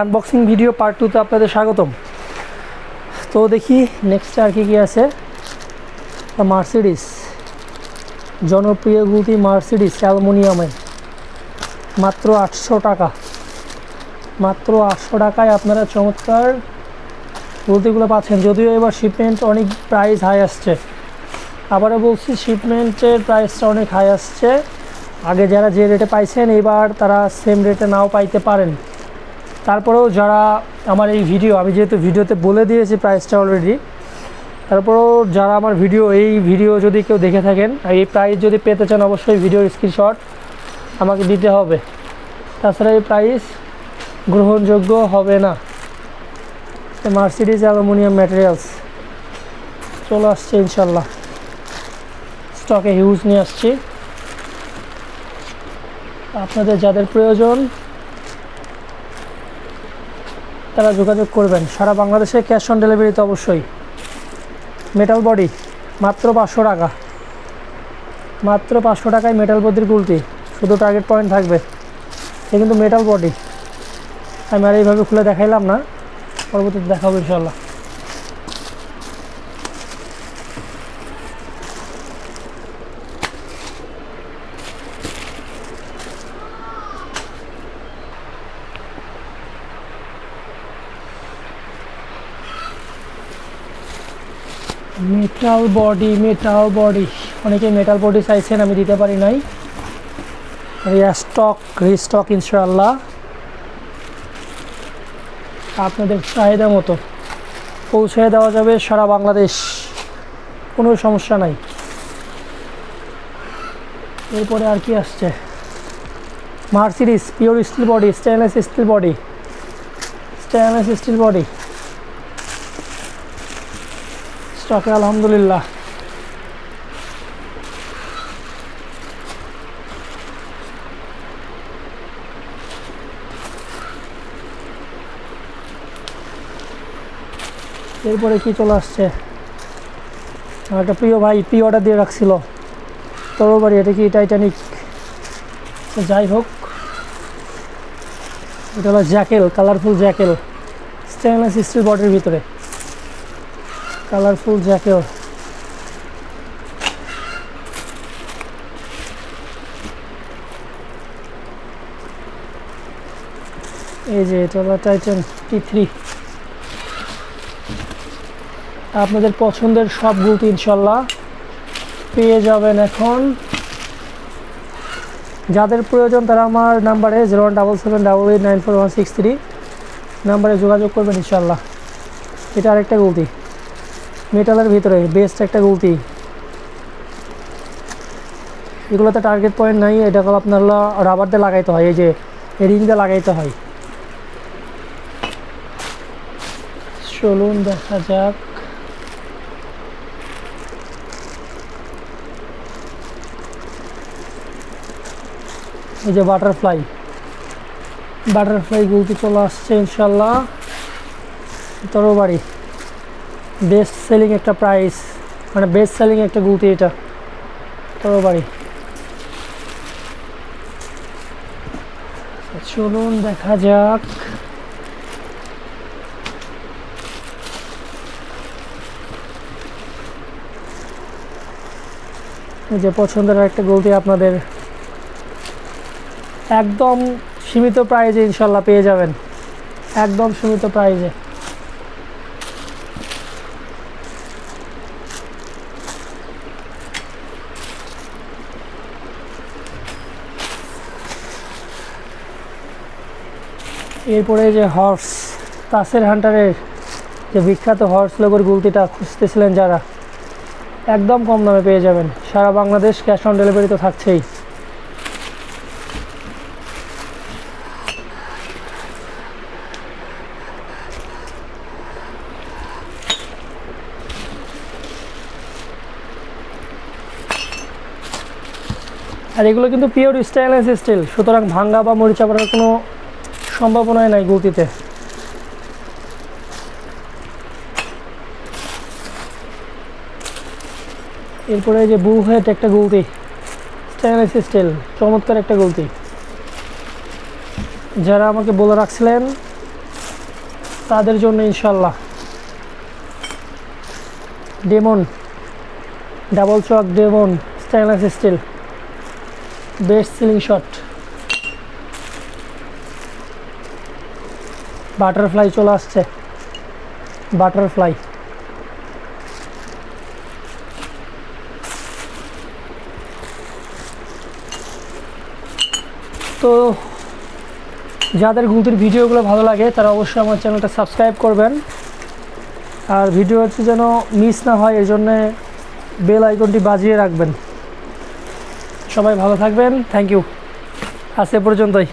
Unboxing video part টুতে আপনাদের স্বাগতম। তো দেখি নেক্সট আর কি কী আছে। মার্সিডিস জনপ্রিয় গুটি মার্সিডিস অ্যালুমিনিয়ামের। মাত্র আটশো টাকা। মাত্র আটশো টাকায় আপনারা চমৎকার গুলতিগুলো পাচ্ছেন। যদিও এবার শিপমেন্ট অনেক প্রাইস হাই আসছে। আবারও বলছি শিপমেন্টের প্রাইসটা অনেক হাই আসছে। আগে যারা যে রেটে পাইছেন, এবার তারা সেম রেটে নাও পাইতে পারেন। তারপরেও যারা আমার এই ভিডিও, আমি যেহেতু ভিডিওতে বলে দিয়েছি প্রাইসটা অলরেডি তারপরেও যারা আমার ভিডিও, এই ভিডিও যদি কেউ দেখে থাকেন এই প্রাইস যদি পেতে চান, অবশ্যই ভিডিওর স্ক্রিনশট আমাকে দিতে হবে। তাছাড়া এই প্রাইস গ্রহণযোগ্য হবে না। মার্সিডিজ অ্যালুমিনিয়াম ম্যাটেরিয়ালস চলে আসছে ইনশাল্লাহ স্টকে হিউজ নিয়ে আসছি। আপনাদের যাদের প্রয়োজন তারা যোগাযোগ করবেন। সারা বাংলাদেশে ক্যাশ অন ডেলিভারিতে অবশ্যই। মেটাল বডি মাত্র পাঁচশো টাকা। মাত্র পাঁচশো টাকায় মেটাল বডির গুলতি। শুধু টার্গেট পয়েন্ট থাকবে। সে কিন্তু মেটাল বডি আমি আর এইভাবে খুলে দেখাইলাম না। পরবর্তীতে দেখাবো ইনশাল্লাহ মেটাল বডি মেটাল বডি অনেকে মেটাল বডি চাইছেন, আমি দিতে পারি নাই। স্টক রিস্টক ইনশাল্লাহ আপনাদের চাহিদা মতো পৌঁছে দেওয়া যাবে সারা বাংলাদেশ। কোনো সমস্যা নাই। এরপরে আর কি আসছে? Mercedes pure steel body stainless steel body stainless steel body স্টকে আলহামদুলিল্লাহ। এরপরে কি চলে আসছে? একটা প্রিয় ভাই প্রি অর্ডার দিয়ে রাখছিল। তোর বাড়ি, এটা কি টাইটানিক যাই হোক, এটা হলো jackal colourful jackal stainless steel বডির ভিতরে। কালারফুল জ্যাকেল এই যে, এটা হলো টাইটান টি থ্রি আপনাদের পছন্দের সব গুলতি ইনশাল্লাহ পেয়ে যাবেন এখন। যাদের প্রয়োজন তারা আমার নাম্বারে zero one double seven double eight nine four one six three নাম্বারে যোগাযোগ করবেন ইনশাল্লাহ। এটা আরেকটা গুলতি। মেটালের ভিতরে বেস্ট একটা গুলতি। এগুলোতে টার্গেট পয়েন্ট নাই, এটা আপনার রাবার দিয়ে লাগাইতে হয়, এই যে রিং দিয়ে লাগাইতে হয়। চলুন দেখা যাক। এই যে বাটারফ্লাই বাটারফ্লাই গুলতি চলে আসছে, ইনশাল্লাহ। তরবারি বেস্ট সেলিং একটা প্রাইস মানে বেস্ট সেলিং একটা গুলতি এটা। তো বাড়ি। চলুন দেখা যাক। যে পছন্দের একটা গুলতি আপনাদের। একদম সীমিত প্রাইজে ইনশাল্লাহ পেয়ে যাবেন। একদম সীমিত প্রাইজে এরপরে যে হর্স তাসের হান্টারের যে বিখ্যাত হর্স লোগোর গুলতিটা খুঁজতেছিলেন যারা, একদম কম দামে পেয়ে যাবেন। সারা বাংলাদেশ ক্যাশ অন ডেলিভারি তো থাকছেই। আর এগুলো কিন্তু পিওর স্টেনলেস স্টিল সুতরাং ভাঙ্গা বা মরিচা পড়ার কোনো সম্ভাবনাই নাই গুলতিতে এরপরে যে বু হেড একটা গুলতি স্টেনলেস স্টিল, চমৎকার একটা গুলতি যারা আমাকে বলে রাখছিলেন, তাদের জন্য ইনশাল্লাহ demon, double chuck demon stainless steel, best selling shot. Butterfly চলে আসছে। বাটারফ্লাই। তো যাদের গুলতির ভিডিওগুলো ভালো লাগে, তারা অবশ্যই আমার চ্যানেলটা সাবস্ক্রাইব করবেন। আর ভিডিও হচ্ছে যেন মিস না হয়, এই জন্যে বেল আইকনটি বাজিয়ে রাখবেন। সবাই ভালো থাকবেন। Thank you. আজ এ পর্যন্তই।